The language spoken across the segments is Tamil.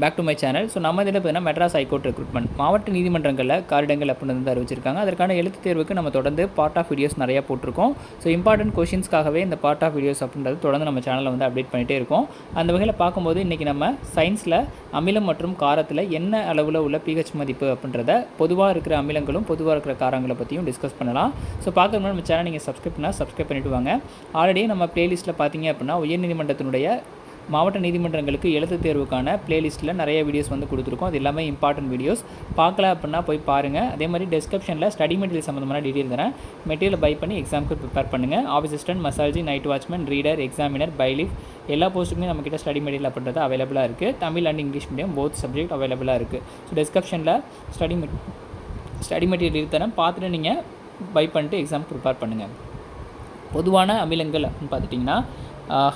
Back to my channel so நம்ம இதில் பார்த்தீங்கன்னா மெட்ராஸ் ஹைகோர்ட் ரெக்ரூட்மெண்ட் மாவட்ட நீதிமன்றங்களில் காரிடங்கள் அப்படின்னு வந்து அறிவிச்சிருக்காங்க. அதற்கான எழுத்து தேர்வுக்கு நம்ம தொடர்ந்து பார்ட் ஆஃப் வீடியோஸ் நிறையா போட்டிருக்கோம். ஸோ இம்பார்ட்டன்ட் கொஷின்ஸ்க்காகவே இந்த பார்ட் ஆஃப் வீடியோஸ் அப்படின்றது தொடர்ந்து நம்ம சேனலில் வந்து அப்டேட் பண்ணிகிட்டே இருக்கோம். அந்த வகையில் பார்க்கும்போது இன்றைக்கி நம்ம சயின்ஸில் அமிலம் மற்றும் காரத்தில் என்ன அளவில் உள்ள பிஹெச் மதிப்பு அப்படின்றத பொதுவாக இருக்கிற அமிலங்களும் பொதுவாக இருக்கிற காரங்களை பற்றியும் டிஸ்கஸ் பண்ணலாம். ஸோ பார்க்க நம்ம சேனல் நீங்கள் சப்ஸ்கிரைப் பண்ணால் சப்ஸ்கிரைப் பண்ணிவிட்டு வாங்க. ஆல்ரெடி நம்ம ப்ளேலிஸ்ட்டில் பார்த்தீங்க அப்படின்னா உயர்நீதிமன்றத்தினுடைய மாவட்ட நீதிமன்றங்களுக்கு எழுத்து தேர்வுக்கான பிளேலிஸ்ட்டில் நிறைய வீடியோஸ் வந்து கொடுத்துருக்கோம். அது எல்லாமே இம்பார்ட்டன்ட் வீடியோஸ் பார்க்கல அப்படின்னா போய் பாருங்கள் அதே மாதிரி டிஸ்கிரிப்ஷனில் ஸ்டடி மெட்டீரியல் சம்மந்தமான டீட்டெயில் தரேன். மெட்டீரியல் பை பண்ணி எக்ஸாமுக்கு ப்ரிப்பேர் பண்ணுங்கள் office assistant மசாஜி night watchman reader examiner bailiff எல்லா போஸ்ட்டுக்குமே நம்மக்கிட்ட ஸ்டடி மெட்டீரியல் அப்படின்றது அவைலபிளாக இருக்குது Tamil and English medium both subject அவைலபிளாக இருக்குது ஸோ டிஸ்கிரிப்ஷனில் ஸ்டடி மெட் ஸ்டடி மெட்டீரியல் தரேன் பார்த்துட்டு நீங்கள் பை பண்ணிட்டு எக்ஸாம் ப்ரிப்பேர் பண்ணுங்கள் பொதுவான அமிலங்கள் அப்படின்னு பார்த்துட்டிங்கன்னா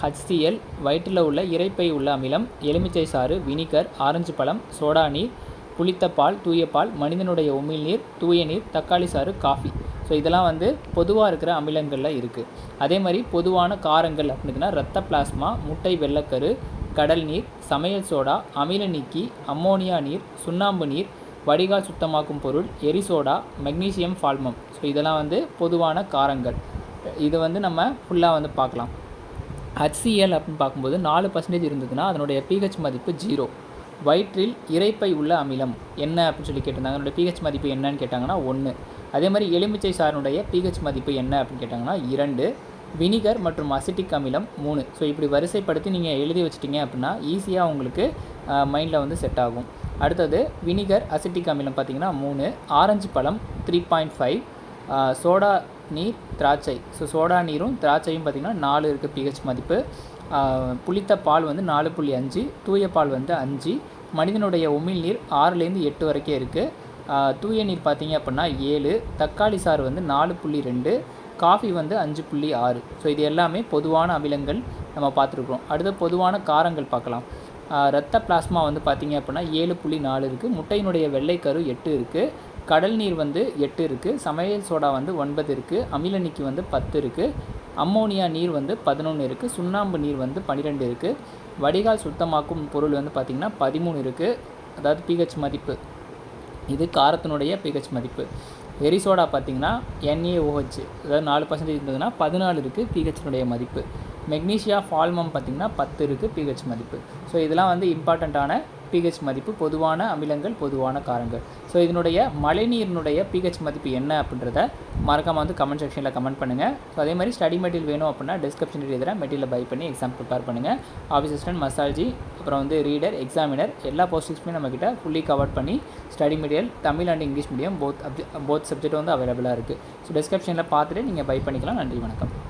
ஹச்சிஎல் வயிற்றில் உள்ள இறைப்பை உள்ள அமிலம் எலுமிச்சை சாறு வினிகர் ஆரஞ்சு பழம் சோடா நீர் புளித்த பால் தூய பால் மனிதனுடைய உமிழ்நீர் தூய நீர் தக்காளி சாறு காஃபி. ஸோ இதெல்லாம் வந்து பொதுவாக இருக்கிற அமிலங்களில் இருக்குது அதே மாதிரி பொதுவான காரங்கள் அப்படின்னா ரத்த பிளாஸ்மா முட்டை வெள்ளக்கரு கடல் நீர் சமையல் சோடா அமில நீக்கி அம்மோனியா நீர் சுண்ணாம்பு நீர் வடிகால் சுத்தமாக்கும் பொருள் எரிசோடா மெக்னீசியம் ஃபால்மம் ஸோ இதெல்லாம் வந்து பொதுவான காரங்கள். இது வந்து நம்ம ஃபுல்லாக வந்து பார்க்கலாம். ஹச்சிஎல் அப்படின்னு பார்க்கும்போது நாலு பர்சன்டேஜ் இருந்ததுன்னா அதனுடைய பிஹெச் மதிப்பு ஜீரோ வயிற்றில் இறைப்பை உள்ள அமிலம் என்ன அப்படின்னு சொல்லி கேட்டிருந்தாங்க. அதனுடைய பிஹெச் மதிப்பு என்னன்னு கேட்டாங்கன்னா ஒன்று அதே மாதிரி எலுமிச்சை சாரனுடைய பிஹெச் மதிப்பு என்ன அப்படின்னு கேட்டாங்கன்னா இரண்டு. வினிகர் மற்றும் அசிட்டிக் அமிலம் மூணு. ஸோ இப்படி வரிசைப்படுத்தி நீங்கள் எழுதி வச்சிட்டிங்க அப்படின்னா ஈஸியாக உங்களுக்கு மைண்டில் வந்து செட் ஆகும். அடுத்தது வினிகர் அசிட்டிக் அமிலம் பார்த்திங்கன்னா மூணு. ஆரஞ்சு பழம் த்ரீ பாயிண்ட் ஃபைவ் சோடா நீர் திராட்சை. ஸோ சோடா நீரும் திராட்சையும் பார்த்திங்கன்னா நாலு இருக்குது பிஹெச் மதிப்பு. புளித்த பால் வந்து நாலு புள்ளி அஞ்சு தூய பால் வந்து அஞ்சு மனிதனுடைய உமிழ் நீர் ஆறுலேருந்து எட்டு வரைக்கும் இருக்குது தூய நீர் பார்த்திங்க அப்படின்னா ஏழு தக்காளி சாறு வந்து நாலு புள்ளி ரெண்டு காஃபி வந்து அஞ்சு புள்ளி ஆறு. ஸோ இது எல்லாமே பொதுவான அமிலங்கள் நம்ம பார்த்துருக்குறோம். அடுத்து பொதுவான காரங்கள் பார்க்கலாம். ரத்த பிளாஸ்மா வந்து பார்த்திங்க அப்படின்னா ஏழு புள்ளி நாலு இருக்குது முட்டையினுடைய வெள்ளைக்கரு எட்டு இருக்குது கடல் நீர் வந்து எட்டு இருக்குது சமையல் சோடா வந்து ஒன்பது இருக்குது அமிலனிக்கு வந்து பத்து இருக்குது அம்மோனியா நீர் வந்து பதினொன்று இருக்குது சுண்ணாம்பு நீர் வந்து பன்னிரெண்டு இருக்குது வடிகால் சுத்தமாக்கும் பொருள் வந்து பார்த்திங்கன்னா பதிமூணு இருக்குது அதாவது பிஹெச் மதிப்பு. இது காரத்தினுடைய பிஹெச் மதிப்பு. எரிசோடா பார்த்திங்கன்னா என்ஏஓஹெச் அதாவது நாலு பர்சன்டேஜ் இருந்ததுன்னா பதினாலு இருக்குது பிஹெச்னுடைய மதிப்பு. மெக்னீஷியா ஃபால்மம் பார்த்திங்கன்னா பத்து இருக்குது பிஹெச் மதிப்பு. ஸோ இதெல்லாம் வந்து இம்பார்ட்டண்ட்டான பிஹெச் மதிப்பு பொதுவான அமிலங்கள் பொதுவான காரங்கள். ஸோ இதனுடைய மழைநீரினுடைய பிஹெச் மதிப்பு என்ன அப்படின்றத மறக்காமல் வந்து கமெண்ட் செக்ஷனில் கமெண்ட் பண்ணுங்கள் ஸோ அதே மாதிரி ஸ்டடி மெட்டீரியல் வேணும் அப்படின்னா டிஸ்கிரிப்ஷன் எழுதுகிறேன் மெட்டீரியல் பை பண்ணி எக்ஸாம் ப்ரிப்பேர் பண்ணுங்கள் ஆஃபீஸ் அசிஸ்டன்ட் மசாஜி அப்புறம் வந்து ரீடர் எக்ஸாமினர் எல்லா போஸ்டிங்ஸுமே நம்மக்கிட்ட ஃபுல்லி கவர் பண்ணி study material Tamil and English medium both both subject வந்து அவைலபிளாக இருக்குது ஸோ டிஸ்கிரிப்ஷனில் பார்த்துட்டு நீங்கள் பை பண்ணிக்கலாம். நன்றி வணக்கம்.